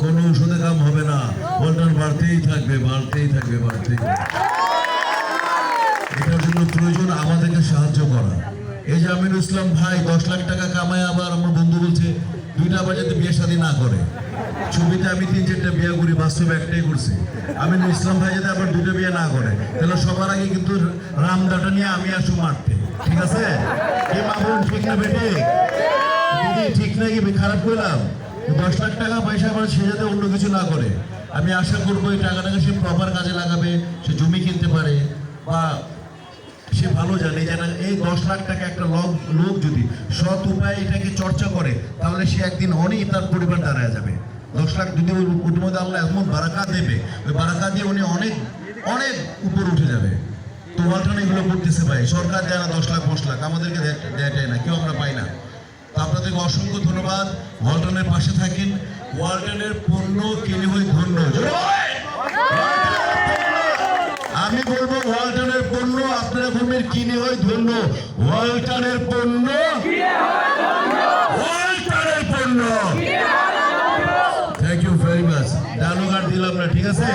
কোন ওষুধে কাম হবে না। ওয়ালটন বাড়তেই থাকবে বাড়তেই থাকবে, বাড়তেই। এটার জন্য প্রয়োজন আমাদেরকে সাহায্য করা। এই যে আমিনুল ইসলাম ভাই, দশ লাখ টাকা কামায় আবার আমার বন্ধু বলছে দুইটা যাতে বিয়ে শাদী না করে। ছবিতে আমি তিন চারটা বিয়ে করি, বাস্তবে একটাই করছি। আমি ইসলাম ভাই যাতে আবার দুটো বিয়ে না করে। তাহলে সবার আগে কিন্তু রামদাটা নিয়ে আমি আসু মারতে ঠিক আছে? কি মামুন ঠিক না বেটে? দিদি ঠিক নাকি খারাপ করলাম। দশ লাখ টাকা পয়সা আবার সে যাতে অন্য কিছু না করে। আমি আশা করব এই টাকাটাকে সে প্রপার কাজে লাগাবে, সে জমি কিনতে পারে, বা সে ভালো জানে যে না, এই দশ লাখ টাকা একটা লোক লোক যদি সৎ উপায়ে এটাকে চর্চা করে তাহলে সে একদিন অনেক তার পরিবার দাঁড়ায় যাবে। দশ লাখ যদি ওর মধ্যে আল্লাহ এমন বারাকা দেবে ওই বারাকা দিয়ে উনি অনেক অনেক উপর উঠে যাবে। তো ওয়ালটন এগুলো করতেছে ভাই সরকার দেয় না দশ লাখ দশ লাখ আমাদেরকে দেয় না কেউ আমরা পাই না। আপনাদেরকে অসংখ্য ধন্যবাদ ওয়ালটনের পাশে থাকেন ওয়ালটনের পণ্য কিনে হয়ে ধন্য। বলব ওয়ালটনের পণ্য, আপনারা বলবেন কিনে হয় ধন্য? ওয়ালটনের পণ্য? ওয়ালটনের পণ্য। Thank you very much dialogue দিলাম না, ঠিক আছে?